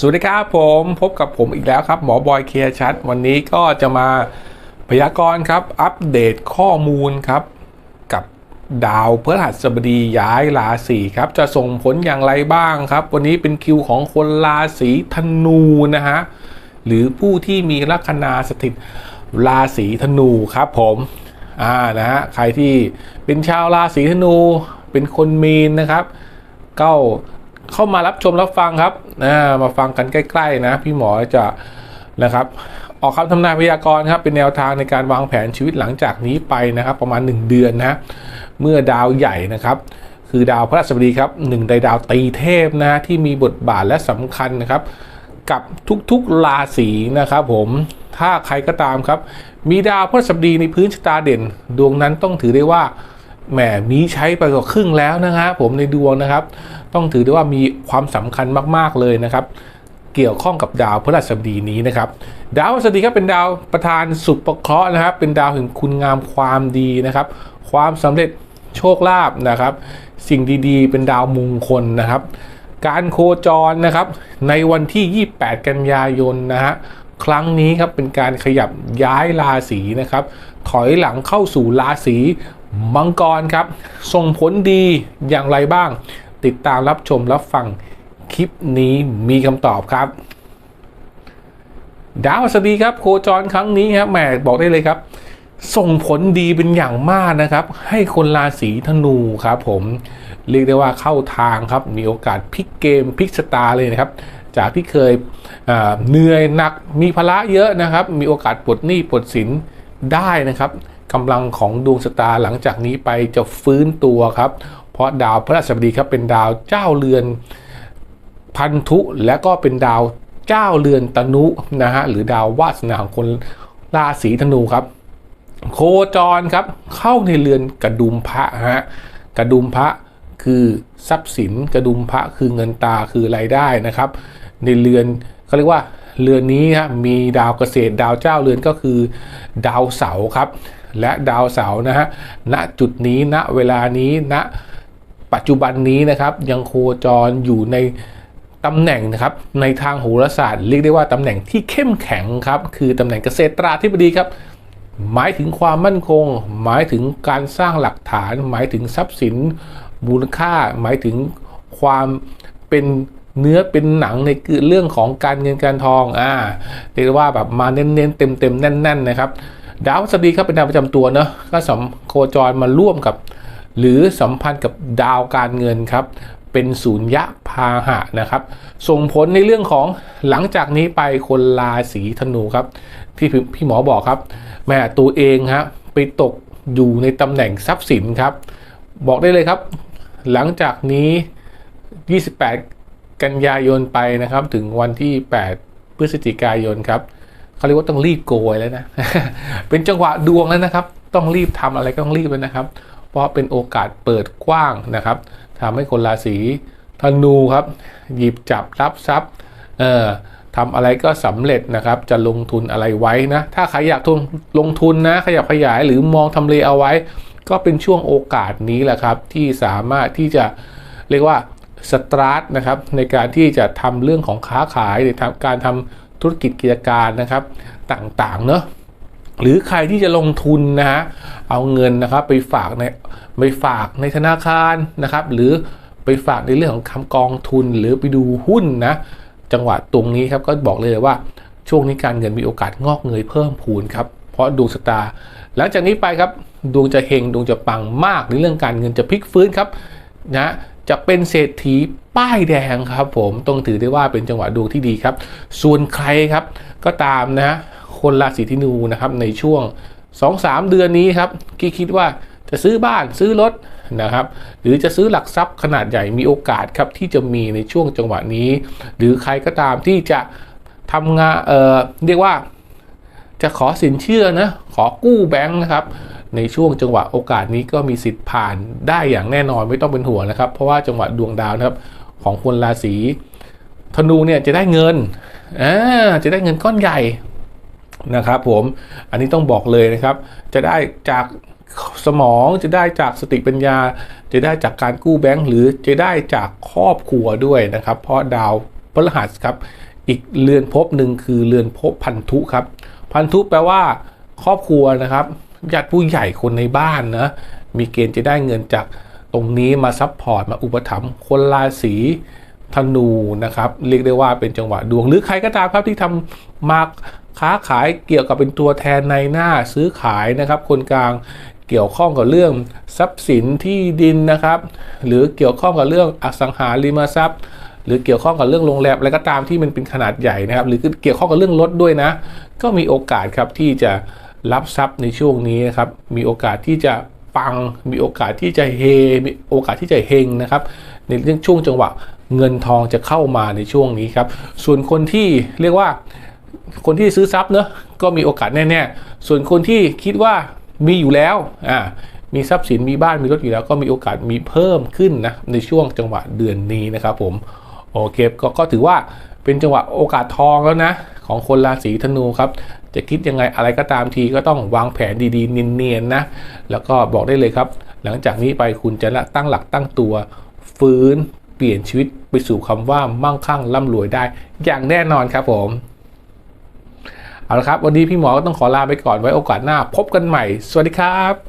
สวัสดีครับผมพบกับผมอีกแล้วครับ หมอบอยเคลียร์ชัด วันนี้ก็จะมาพยากรณ์ครับ อัปเดตข้อมูลครับ กับดาวพฤหัสบดีย้ายราศีครับ จะส่งผลอย่างไรบ้างครับ วันนี้เป็นคิวของคนราศีธนูนะฮะหรือผู้ที่มีลัคนาสถิตราศีธนูครับผมอ่านะฮะใครที่เป็นชาวราศีธนูเป็นคนมีนนะครับก็ เข้ามารับชมรับฟังครับนะมาฟังกันใกล้ ๆ นะ พี่หมอจะนะครับ ออกคำทำนายพยากรณ์ครับ เป็นแนวทางในการวางแผนชีวิตหลังจากนี้ไปนะครับ ประมาณ 1 เดือนนะ เมื่อดาวใหญ่นะครับ คือดาวพระราชบดีครับหนึ่งในดาวตีเทพนะที่มีบทบาทและสำคัญนะครับ กับทุกๆราศีนะครับ ผมถ้าใครก็ตามครับ มีดาวพระราชบดีในพื้นชะตาเด่น ดวงนั้นต้องถือได้ว่าแหมมีใช้ไปกว่าครึ่งแล้วนะฮะผมในดวงนะครับ ต้องถือได้ว่ามีความสำคัญมากๆเลยนะครับ เกี่ยวข้องกับดาวพฤหัสบดีนี้นะครับ ดาวพฤหัสบดีครับเป็นดาวประธานสุประเคราะห์นะครับ เป็นดาวแห่งคุณงามความดีนะครับ ความสำเร็จโชคลาภนะครับ สิ่งดีๆ เป็นดาวมงคลนะครับ การโคจรนะครับ ในวันที่ 28 กันยายนนะฮะครั้งนี้ครับเป็นการขยับย้ายราศีนะครับ ถอยหลังเข้าสู่ราศีมังกรครับ ส่งผลดีอย่างไรบ้าง ติดตามรับชมรับฟังคลิปนี้มีคำตอบครับ ดาวสดีครับโคจรครั้งนี้ครับแหมบอกได้เลยครับ ส่งผลดีเป็นอย่างมากนะครับ ให้คนราศีธนูครับผมเรียกได้ว่าเข้าทางครับมีโอกาสพลิกเกมพลิกชะตาเลยนะครับ จากที่เคยเหนื่อยหนักมีภาระเยอะนะครับ มีโอกาสปลดหนี้ปลดสินได้นะครับกำลังของดวงชะตาหลังจากนี้ไปจะฟื้นตัวครับ เพราะดาวพฤหัสบดีครับเป็นดาวเจ้าเรือนพันธุและก็เป็นดาวเจ้าเรือนตนุนะฮะหรือดาววาสนาของคนราศีธนูครับ โคจรครับเข้าในเรือนกระดุมพระฮะกระดุมพระคือทรัพย์สินกระดุมพระคือเงินตาคือรายได้นะครับ ในเรือนเขาเรียกว่าเรือนนี้ฮะมีดาวเกษตรดาวเจ้าเรือนก็คือ ดาวเสาครับ และดาวเสานะฮะณจุดนี้ณเวลานี้ณ ปัจจุบันนี้นะครับยังโคจรอยู่ในตำแหน่งนะครับในทางโหราศาสตร์เรียกได้ว่าตำแหน่งที่เข้มแข็งครับคือตำแหน่งเกษตราธิบดีครับ หมายถึงความมั่นคง หมายถึงการสร้างหลักฐาน หมายถึงทรัพย์สินมูลค่า หมายถึงความเป็นเนื้อเป็นหนังในเรื่องของการเงินการทองอ่าเรียกว่าแบบมาเน้นๆเต็มๆแน่น ๆ นะครับ ดาวพฤหัสบดีครับเป็นดาวประจำตัวเนอะก็สมโคจรมาร่วมกับ หรือสัมพันธ์กับดาวการเงินครับ เป็นศูนยะพาหะนะครับ ส่งผลในเรื่องของหลังจากนี้ไปคนราศีธนูครับ ที่พี่หมอบอกครับ แม่ตัวเองฮะไปตกอยู่ในตำแหน่งทรัพย์สินครับ บอกได้เลยครับ หลังจากนี้ 28 กันยายนไปนะครับ ถึงวันที่ 8 พฤศจิกายนครับเขาเรียกว่าต้องรีบโกยแล้วนะ เป็นจังหวะดวงแล้วนะครับ ต้องรีบทำอะไรก็ต้องรีบเลยนะครับ เพราะเป็นโอกาสเปิดกว้างนะครับทำให้คนราศีธนูครับ หยิบจับรับทรัพย์เอ่อทำอะไรก็สำเร็จนะครับ จะลงทุนอะไรไว้นะ ถ้าใครอยากทุนลงทุนนะขยับขยายหรือมองทำเลเอาไว้ ก็เป็นช่วงโอกาสนี้แหละครับ ที่สามารถที่จะเรียกว่าสตาร์ทนะครับในการที่จะทำเรื่องของค้าขายหรือการทำธุรกิจกิจการนะครับต่างๆเนอะ หรือใครที่จะลงทุนนะฮะเอาเงินนะครับไปฝากในไปฝากในธนาคารนะครับ หรือไปฝากในเรื่องของคำกองทุนหรือไปดูหุ้นนะจังหวะตรงนี้ครับก็บอกเลยว่าช่วงนี้การเงินมีโอกาสงอกเงยเพิ่มพูนครับเพราะดวงชะตา หลังจากนี้ไปครับดวงจะเฮงดวงจะปังมากในเรื่องการเงินจะพลิกฟื้นครับนะจะเป็นเศรษฐีป้ายแดงครับ ผมต้องถือได้ว่าเป็นจังหวะดวงที่ดีครับ ส่วนใครครับก็ตามนะ คนราศีธนูนะครับในช่วง 2-3 เดือนนี้ครับที่คิดว่าจะซื้อบ้านซื้อรถนะครับ หรือจะซื้อหลักทรัพย์ขนาดใหญ่มีโอกาสครับที่จะมีในช่วงจังหวะนี้ หรือใครก็ตามที่จะทำงานเอ่อเรียกว่าจะขอสินเชื่อนะขอกู้แบงค์นะครับในช่วงจังหวะโอกาสนี้ก็มีสิทธิ์ผ่านได้อย่างแน่นอนไม่ต้องเป็นห่วงนะครับ เพราะว่าจังหวะดวงดาวนะครับของคนราศีธนูเนี่ยจะได้เงินอ่าจะได้เงินก้อนใหญ่ นะครับผมอันนี้ต้องบอกเลยนะครับ จะได้จากสมองจะได้จากสติปัญญา จะได้จากการกู้แบงค์หรือจะได้จากครอบครัวด้วยนะครับ เพราะดาวพฤหัสครับ อีกเรือนภพหนึ่งคือเรือนภพพันธุครับ พันธุแปลว่า ครอบครัวนะครับญาติผู้ใหญ่คนในบ้านนะมีเกณฑ์จะได้เงินจากตรงนี้มาซัพพอร์ตมาอุปถัมภ์คนราศีธนูนะครับ เรียกได้ว่าเป็นจังหวะดวง หรือใครก็ตามครับที่ทำมา ค้าขายเกี่ยวกับเป็นตัวแทนในหน้าซื้อขายนะครับ คนกลางเกี่ยวข้องกับเรื่องทรัพย์สินที่ดินนะครับ หรือเกี่ยวข้องกับเรื่องอสังหาริมทรัพย์ หรือเกี่ยวข้องกับเรื่องโรงแรมอะไรก็ตามที่มันเป็นขนาดใหญ่นะครับ หรือเกี่ยวข้องกับเรื่องรถด้วยนะ ก็มีโอกาสครับที่จะรับทรัพย์ในช่วงนี้นะครับ มีโอกาสที่จะปัง มีโอกาสที่จะเฮ มีโอกาสที่จะเฮงนะครับ ในเรื่องช่วงจังหวะเงินทองจะเข้ามาในช่วงนี้ครับ ส่วนคนที่เรียกว่า คนที่ซื้อทรัพย์เนอะก็มีโอกาสแน่ๆ ส่วนคนที่คิดว่ามีอยู่แล้วอ่ามีทรัพย์สินมีบ้านมีรถอยู่แล้ว ก็มีโอกาสมีเพิ่มขึ้นนะในช่วงจังหวะเดือนนี้นะครับผมโอเคกก็ถือว่าเป็นจังหวะโอกาสทองแล้วนะ ของคนราศีธนูครับจะคิดยังไงอะไรก็ตามทีก็ต้องวางแผนดีๆเนียนๆนะ แล้วก็บอกได้เลยครับ หลังจากนี้ไปคุณจะตั้งหลักตั้งตัว ฟื้นเปลี่ยนชีวิตไปสู่คำว่ามั่งคั่งร่ำรวยได้ อย่างแน่นอนครับผม เอาละครับ วันนี้พี่หมอก็ต้องขอลาไปก่อนไว้โอกาสหน้า พบกันใหม่ สวัสดีครับ